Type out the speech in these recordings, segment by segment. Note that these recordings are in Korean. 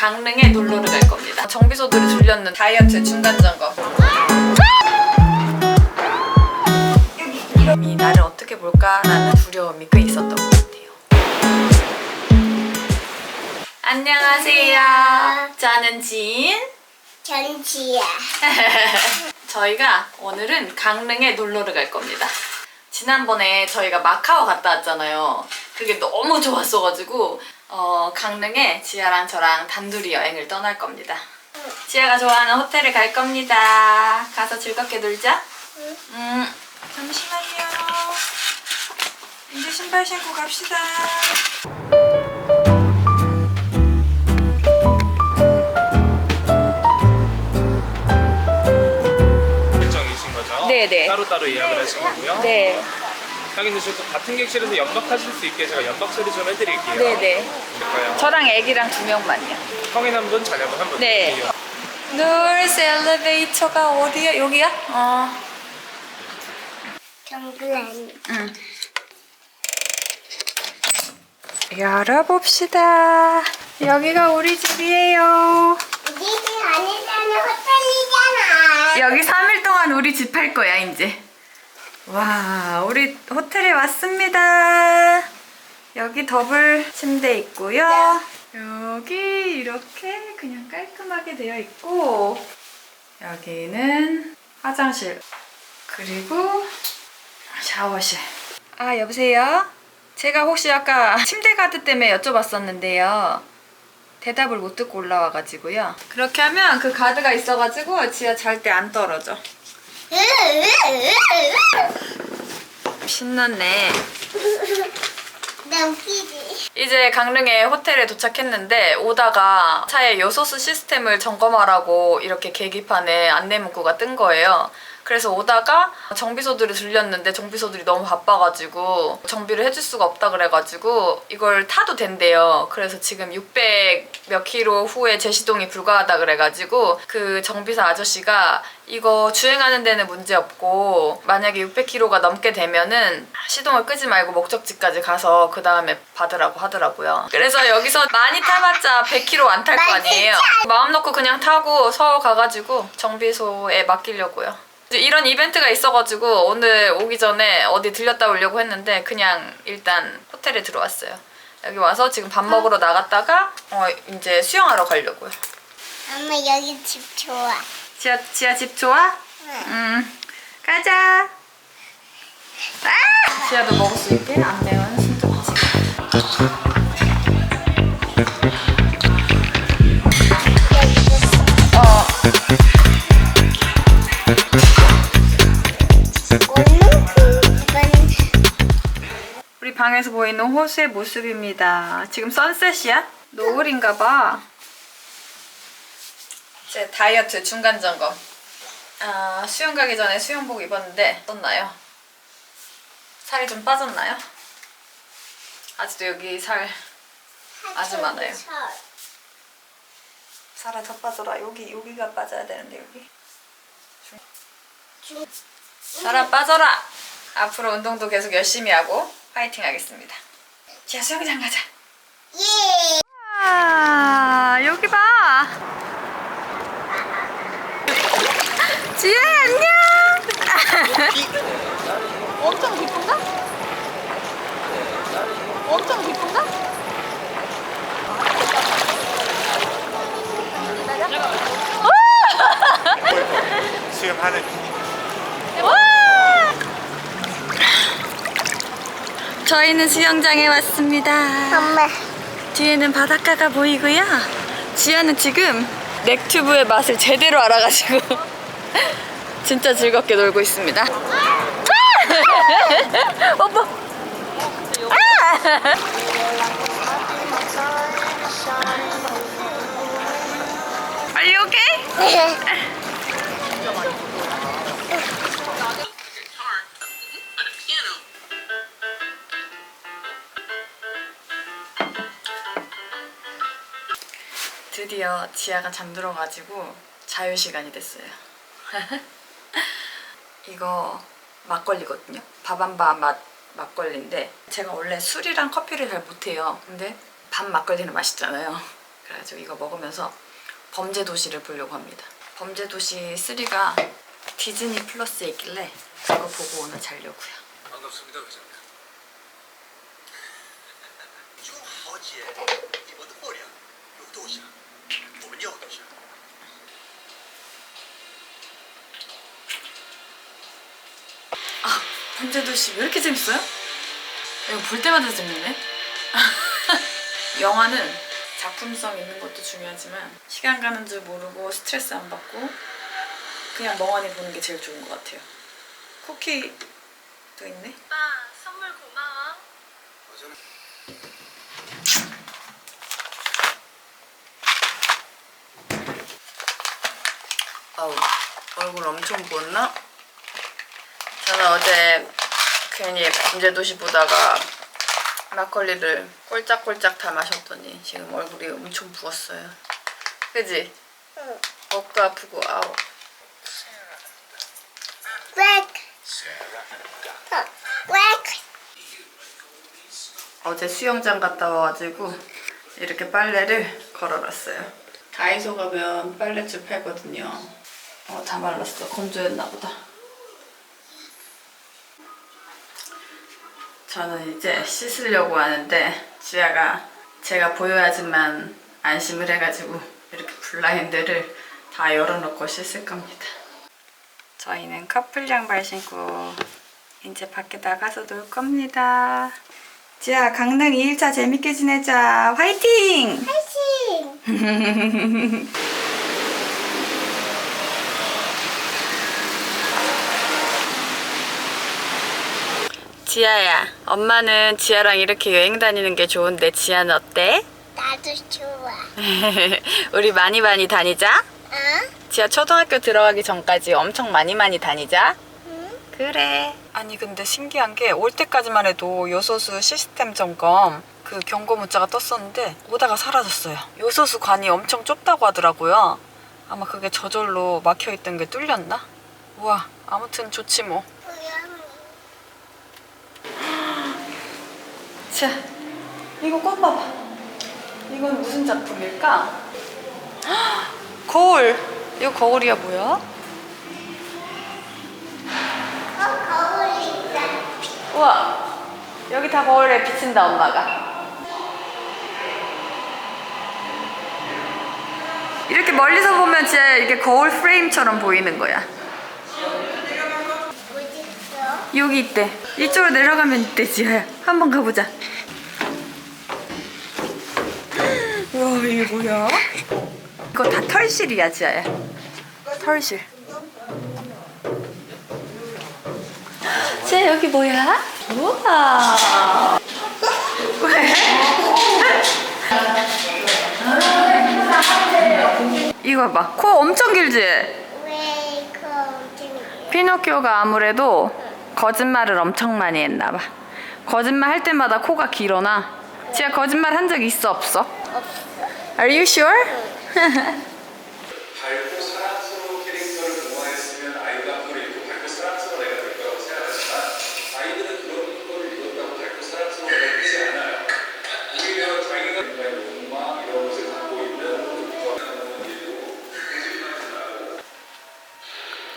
강릉에 놀러를 갈 겁니다. 정비소들을 들렸는 다이어트 중간 점검. 이 날을 어떻게 볼까라는 두려움이 꽤 있었던 것 같아요. 안녕하세요. 저는 지인. 전지야. 저희가 오늘은 강릉에 놀러를 갈 겁니다. 지난번에 저희가 마카오 갔다 왔잖아요. 그게 너무 좋았어가지고 어, 강릉에 지아랑 저랑 단둘이 여행을 떠날 겁니다. 지아가 좋아하는 호텔에 갈 겁니다. 가서 즐겁게 놀자. 음, 잠시만요. 이제 신발 신고 갑시다. 일정이신 거죠? 네네. 따로따로 예약을 하신 거고요. 네, 확인되시고 같은 객실에서 연락하실 수 있게 제가 연락 처리 좀 해드릴게요. 네네. 될까요? 저랑 애기랑 두 명만요. 성인 한 분, 자녀분 한 분. 네. 놀스 엘리베이터가 어디야? 여기야? 어. 정글한. 응. 열어봅시다. 여기가 우리 집이에요. 집이 아니잖아 호텔이잖아. 여기 3일 동안 우리 집 할 거야, 이제. 와, 우리 호텔에 왔습니다. 여기 더블 침대 있고요. 여기 이렇게 그냥 깔끔하게 되어 있고, 여기는 화장실, 그리고 샤워실. 아, 여보세요? 제가 혹시 아까 침대 가드 때문에 여쭤봤었는데요. 대답을 못 듣고 올라와가지고요. 그렇게 하면 그 가드가 있어가지고 지하 잘 때 안 떨어져. 신났네. 나 웃기지. 이제 강릉에 호텔에 도착했는데 오다가 차에 요소수 시스템을 점검하라고 이렇게 계기판에 안내 문구가 뜬 거예요. 그래서 오다가 정비소들을 들렸는데 정비소들이 너무 바빠가지고 정비를 해줄 수가 없다 그래가지고 이걸 타도 된대요. 그래서 지금 600 몇 킬로 후에 재시동이 불가하다 그래가지고 그 정비사 아저씨가 이거 주행하는 데는 문제 없고 만약에 600km가 넘게 되면은 시동을 끄지 말고 목적지까지 가서 그 다음에 받으라고 하더라고요. 그래서 여기서 많이 타봤자 100km 안 탈 거 아니에요. 마음 놓고 그냥 타고 서울 가가지고 정비소에 맡기려고요. 이런 이벤트가 있어가지고 오늘 오기 전에 어디 들렸다 오려고 했는데 그냥 일단 호텔에 들어왔어요. 여기 와서 지금 밥 먹으러 나갔다가 어 이제 수영하러 가려고요. 엄마 여기 집 좋아. 지아 지아 집 좋아? 응. 응. 가자. 아! 지아도 먹을 수 있게 안 매운 순두부 방에서 보이는 호수의 모습입니다. 지금 선셋이야? 노을인가 봐. 제 다이어트 중간 점검. 아, 수영 가기 전에 수영복 입었는데 어떻나요? 살이 좀 빠졌나요? 아직도 여기 살 아주 많아요. 살아 더 빠져라. 여기 여기가 빠져야 되는데 여기. 살아 빠져라. 앞으로 운동도 계속 열심히 하고 파이팅 하겠습니다. 자 수영장 가자. 예. 아 여기 봐. 지혜 안녕. 엄청 기쁜가? 엄청 기쁜가? 수영하는 저희는 수영장에 왔습니다. 엄마. 뒤에는 바닷가가 보이고요. 지아는 지금 넥튜브의 맛을 제대로 알아가지고 진짜 즐겁게 놀고 있습니다. 오빠. Are you okay? 드디어 지아가 잠들어가지고 자유시간이 됐어요. 이거 막걸리거든요. 밥한밥맛 막걸리인데 제가 원래 술이랑 커피를 잘 못해요. 근데 밥 막걸리는 맛있잖아요. 그래가지고 이거 먹으면서 범죄도시를 보려고 합니다. 범죄도시 3가 디즈니 플러스에 있길래 그거 보고 오늘 자려고요. 반갑습니다. 회장님. 좀 허지해. 이번도 머리야. 욕도시야. 我们要多少？ 아, 범죄 도시 왜 이렇게 재밌어요? 이거 볼 때마다 재밌네. 영화는 작품성 있는 것도 중요하지만 시간 가는 줄 모르고 스트레스 안 받고 그냥 멍하니 보는 게 제일 좋은 것 같아요. 쿠키도 있네. 오빠 선물 고마워. 아우 얼굴 엄청 부었나? 저는 어제 괜히 범죄도시 보다가 막걸리를 꼴짝꼴짝 다 마셨더니 지금 얼굴이 엄청 부었어요. 그지? 응. 목도 아프고 아우. 어제 수영장 갔다 와가지고 이렇게 빨래를 걸어놨어요. 다이소 가면 빨래줄 팔거든요. 어, 다 말랐어. 건조했나 보다. 저는 이제 씻으려고 하는데 지아가 제가 보여야지만 안심을 해가지고 이렇게 블라인드를 다 열어놓고 씻을 겁니다. 저희는 커플 양발 신고 이제 밖에 나가서 놀 겁니다. 지아 강릉 2일차 재밌게 지내자. 화이팅! 하이팅. 지아야, 엄마는 지아랑 이렇게 여행 다니는 게 좋은데 지아는 어때? 나도 좋아. 우리 많이 많이 다니자. 어? 지아 초등학교 들어가기 전까지 엄청 많이 많이 다니자. 응? 그래. 아니 근데 신기한 게 올 때까지만 해도 요소수 시스템 점검 그 경고 문자가 떴었는데 오다가 사라졌어요. 요소수 관이 엄청 좁다고 하더라고요. 아마 그게 저절로 막혀 있던 게 뚫렸나? 우와, 아무튼 좋지 뭐. 고양이. 자, 이거 꽃 봐봐. 이건 무슨 작품일까? 헉, 거울. 이거 거울이야 뭐야? 어, 거울이 있다. 우와, 여기 다 거울에 비친다 엄마가. 이렇게 멀리서 보면 진짜 이게 거울 프레임처럼 보이는 거야. 여기 있대. 이쪽으로 내려가면 있대, 지아야. 한번 가보자. 와, 이게 뭐야? 이거 다 털실이야, 지아야. 털실. 지아, 여기 뭐야? 우와. 왜? 이거 봐. 코 엄청 길지? 피노키오가 아무래도 거짓말을 엄청 많이 했나 봐. 거짓말 할 때마다 코가 길어나. 지아 거짓말 한 적 있어 없어? Are you sure?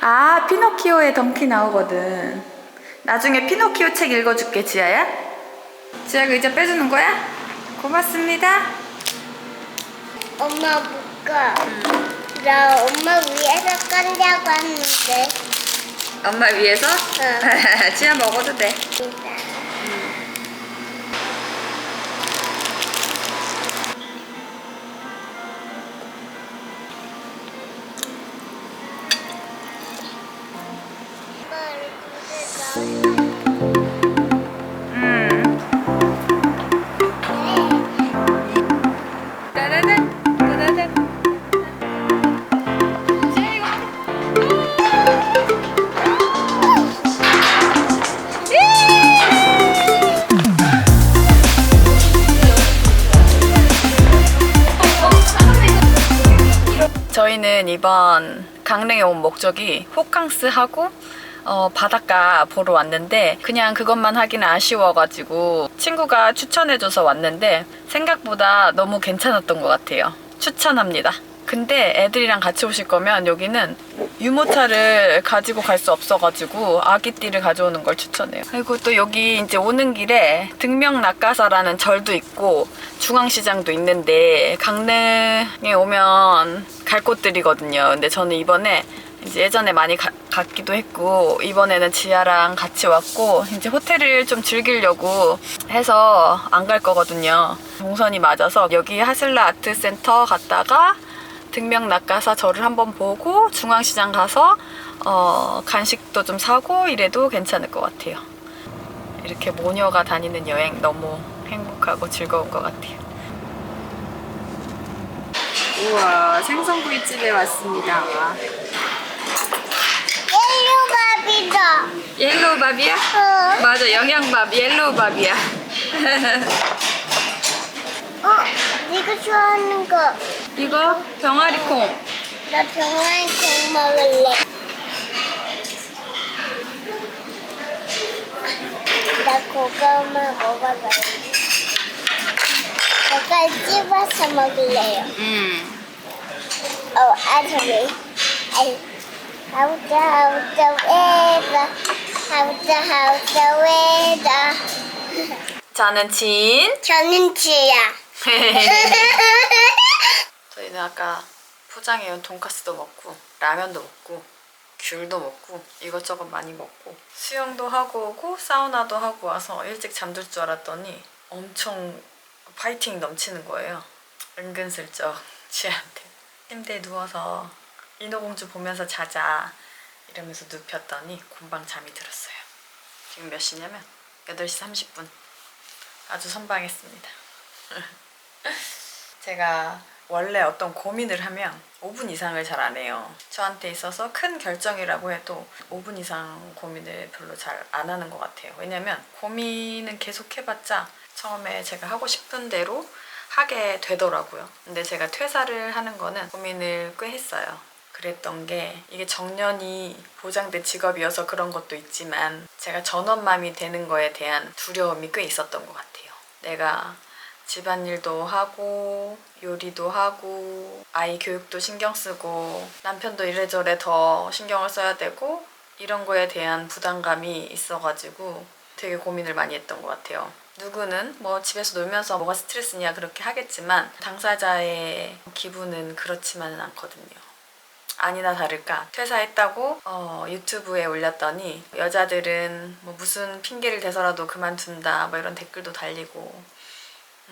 아 피노키오에 덩키 나오거든. 나중에 피노키오 책 읽어줄게 지아야. 지아가 이제 빼주는 거야? 고맙습니다. 엄마 못 가. 나 엄마 위에서 깐다고 하는데. 엄마 위해서? 응. 지아 먹어도 돼. 음. 저희는 이번 강릉에 온 목적이 호캉스하고 어, 바닷가 보러 왔는데 그냥 그것만 하기는 아쉬워가지고 친구가 추천해줘서 왔는데 생각보다 너무 괜찮았던 것 같아요. 추천합니다. 근데 애들이랑 같이 오실 거면 여기는 유모차를 가지고 갈 수 없어가지고 아기띠를 가져오는 걸 추천해요. 그리고 또 여기 이제 오는 길에 등명낙가사라는 절도 있고 중앙시장도 있는데 강릉에 오면 갈 곳들이거든요. 근데 저는 이번에 이제 예전에 많이 가- 갔기도 했고 이번에는 지아랑 같이 왔고 이제 호텔을 좀 즐기려고 해서 안 갈 거거든요. 동선이 맞아서 여기 하슬라 아트센터 갔다가 등명낙가사 절을 한번 보고 중앙시장 가서 어, 간식도 좀 사고 이래도 괜찮을 것 같아요. 이렇게 모녀가 다니는 여행 너무 행복하고 즐거운 것 같아요. 우와 생선구이집에 왔습니다. 옐로바비다. 옐로우 밥이야? 어. 맞아 영양밥 옐로우 밥이야. 어, 네가 좋아하는 거. 이거 병아리콩. 나 병아리콩 먹을래. 나 그거만 먹어봐. 내가 찝어서 먹을래요. 음. 어, 아저리. 아이, 하우자, 하우자, 왜다. 하우자, 하우자, 왜다. 저는 진. 저는 지야. 저희는 아까 포장해온 돈까스도 먹고 라면도 먹고 귤도 먹고 이것저것 많이 먹고 수영도 하고 오고 사우나도 하고 와서 일찍 잠들 줄 알았더니 엄청 파이팅 넘치는 거예요. 은근슬쩍 지한테 침대에 누워서 인어공주 보면서 자자 이러면서 눕혔더니 금방 잠이 들었어요. 지금 몇 시냐면 8시 30분. 아주 선방했습니다. 제가 원래 어떤 고민을 하면 5분 이상을 잘 안 해요. 저한테 있어서 큰 결정이라고 해도 5분 이상 고민을 별로 잘 안 하는 것 같아요. 왜냐면 고민은 계속 해봤자 처음에 제가 하고 싶은 대로 하게 되더라고요. 근데 제가 퇴사를 하는 거는 고민을 꽤 했어요. 그랬던 게 이게 정년이 보장된 직업이어서 그런 것도 있지만 제가 전원맘이 되는 거에 대한 두려움이 꽤 있었던 것 같아요. 내가 집안일도 하고 요리도 하고 아이 교육도 신경 쓰고 남편도 이래저래 더 신경을 써야 되고 이런 거에 대한 부담감이 있어가지고 되게 고민을 많이 했던 것 같아요. 누구는 뭐 집에서 놀면서 뭐가 스트레스냐 그렇게 하겠지만 당사자의 기분은 그렇지만은 않거든요. 아니나 다를까 퇴사했다고 어, 유튜브에 올렸더니 여자들은 뭐 무슨 핑계를 대서라도 그만둔다 뭐 이런 댓글도 달리고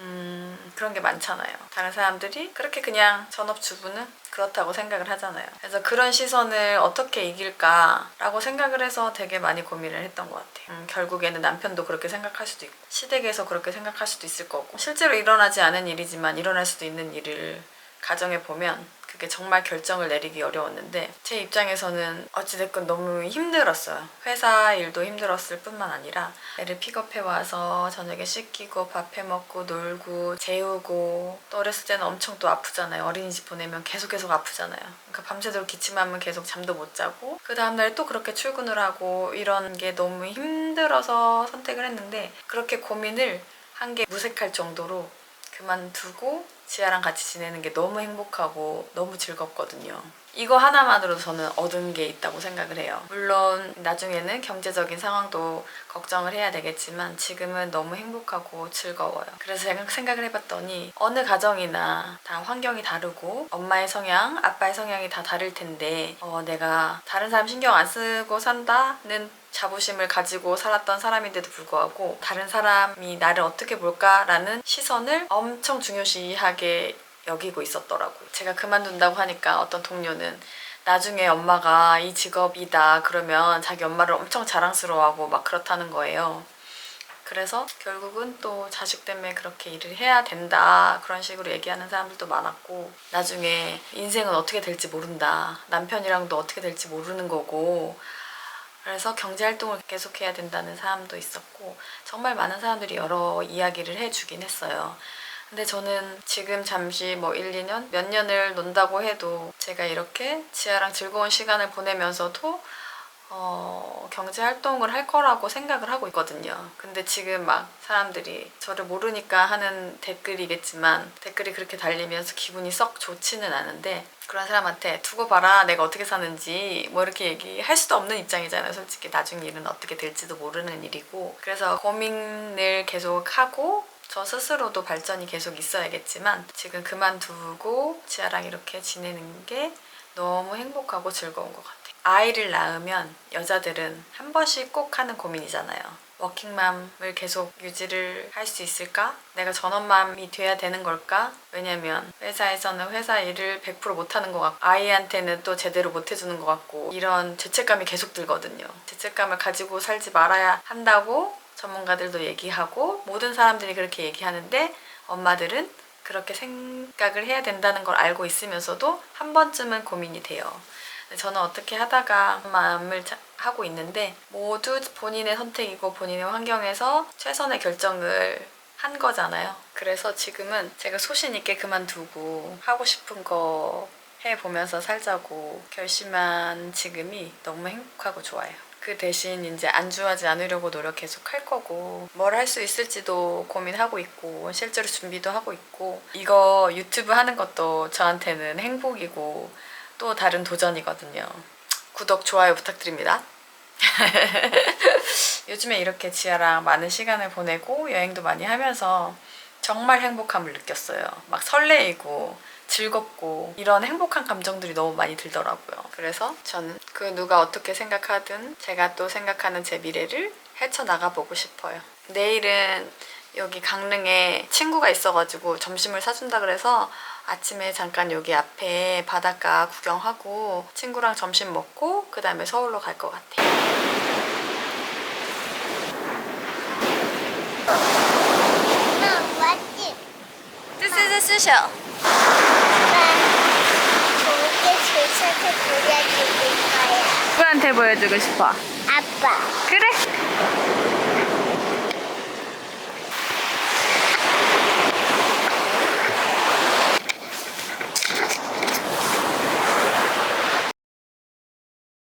음, 그런 게 많잖아요. 다른 사람들이 그렇게 그냥 전업주부는 그렇다고 생각을 하잖아요. 그래서 그런 시선을 어떻게 이길까라고 생각을 해서 되게 많이 고민을 했던 것 같아요. 음, 결국에는 남편도 그렇게 생각할 수도 있고, 시댁에서 그렇게 생각할 수도 있을 거고, 실제로 일어나지 않은 일이지만 일어날 수도 있는 일을 가정해 보면 그게 정말 결정을 내리기 어려웠는데 제 입장에서는 어찌됐건 너무 힘들었어요. 회사 일도 힘들었을 뿐만 아니라 애를 픽업해 와서 저녁에 씻기고 밥해 먹고 놀고 재우고 또 어렸을 때는 엄청 또 아프잖아요. 어린이집 보내면 계속 계속 아프잖아요. 그러니까 밤새도록 기침하면 계속 잠도 못 자고 그 다음날 또 그렇게 출근을 하고 이런 게 너무 힘들어서 선택을 했는데 그렇게 고민을 한 게 무색할 정도로 그만두고 지아랑 같이 지내는 게 너무 행복하고 너무 즐겁거든요. 이거 하나만으로도 저는 얻은 게 있다고 생각을 해요. 물론 나중에는 경제적인 상황도 걱정을 해야 되겠지만 지금은 너무 행복하고 즐거워요. 그래서 생각을 해봤더니 어느 가정이나 다 환경이 다르고 엄마의 성향, 아빠의 성향이 다 다를 텐데 어, 내가 다른 사람 신경 안 쓰고 산다는 자부심을 가지고 살았던 사람인데도 불구하고 다른 사람이 나를 어떻게 볼까라는 시선을 엄청 중요시하게 여기고 있었더라고요. 제가 그만둔다고 하니까 어떤 동료는 나중에 엄마가 이 직업이다 그러면 자기 엄마를 엄청 자랑스러워하고 막 그렇다는 거예요. 그래서 결국은 또 자식 때문에 그렇게 일을 해야 된다 그런 식으로 얘기하는 사람들도 많았고 나중에 인생은 어떻게 될지 모른다 남편이랑도 어떻게 될지 모르는 거고 그래서 경제 활동을 계속해야 된다는 사람도 있었고 정말 많은 사람들이 여러 이야기를 해주긴 했어요. 근데 저는 지금 잠시 뭐 1, 2년, 몇 년을 논다고 해도 제가 이렇게 지아랑 즐거운 시간을 보내면서도 어, 경제 활동을 할 거라고 생각을 하고 있거든요. 근데 지금 막 사람들이 저를 모르니까 하는 댓글이겠지만 댓글이 그렇게 달리면서 기분이 썩 좋지는 않은데 그런 사람한테 두고 봐라 내가 어떻게 사는지 뭐 이렇게 얘기할 수도 없는 입장이잖아요. 솔직히 나중 일은 어떻게 될지도 모르는 일이고 그래서 고민을 계속 하고 저 스스로도 발전이 계속 있어야겠지만 지금 그만두고 지아랑 이렇게 지내는 게 너무 행복하고 즐거운 것 같아요. 아이를 낳으면 여자들은 한 번씩 꼭 하는 고민이잖아요. 워킹맘을 계속 유지를 할 수 있을까? 내가 전업맘이 돼야 되는 걸까? 왜냐면 회사에서는 회사 일을 100% 못하는 것 같고 아이한테는 또 제대로 못 해주는 것 같고 이런 죄책감이 계속 들거든요. 죄책감을 가지고 살지 말아야 한다고 전문가들도 얘기하고 모든 사람들이 그렇게 얘기하는데 엄마들은 그렇게 생각을 해야 된다는 걸 알고 있으면서도 한 번쯤은 고민이 돼요. 저는 어떻게 하다가 마음을 자- 하고 있는데 모두 본인의 선택이고 본인의 환경에서 최선의 결정을 한 거잖아요. 그래서 지금은 제가 소신 있게 그만두고 하고 싶은 거 해보면서 살자고 결심한 지금이 너무 행복하고 좋아요. 그 대신 이제 안주하지 않으려고 노력 계속 할 거고 뭘 할 수 있을지도 고민하고 있고 실제로 준비도 하고 있고 이거 유튜브 하는 것도 저한테는 행복이고 또 다른 도전이거든요. 구독, 좋아요 부탁드립니다. 요즘에 이렇게 지아랑 많은 시간을 보내고 여행도 많이 하면서 정말 행복함을 느꼈어요. 막 설레이고 즐겁고 이런 행복한 감정들이 너무 많이 들더라고요. 그래서 저는 그 누가 어떻게 생각하든 제가 또 생각하는 제 미래를 헤쳐나가 보고 싶어요. 내일은 여기 강릉에 친구가 있어가지고 점심을 사준다 그래서 아침에 잠깐 여기 앞에 바닷가 구경하고 친구랑 점심 먹고 그 다음에 서울로 갈 것 같아요. 엄마 왔지? This is a seashell. 누구한테 보여주고 싶어? 아빠. 그래.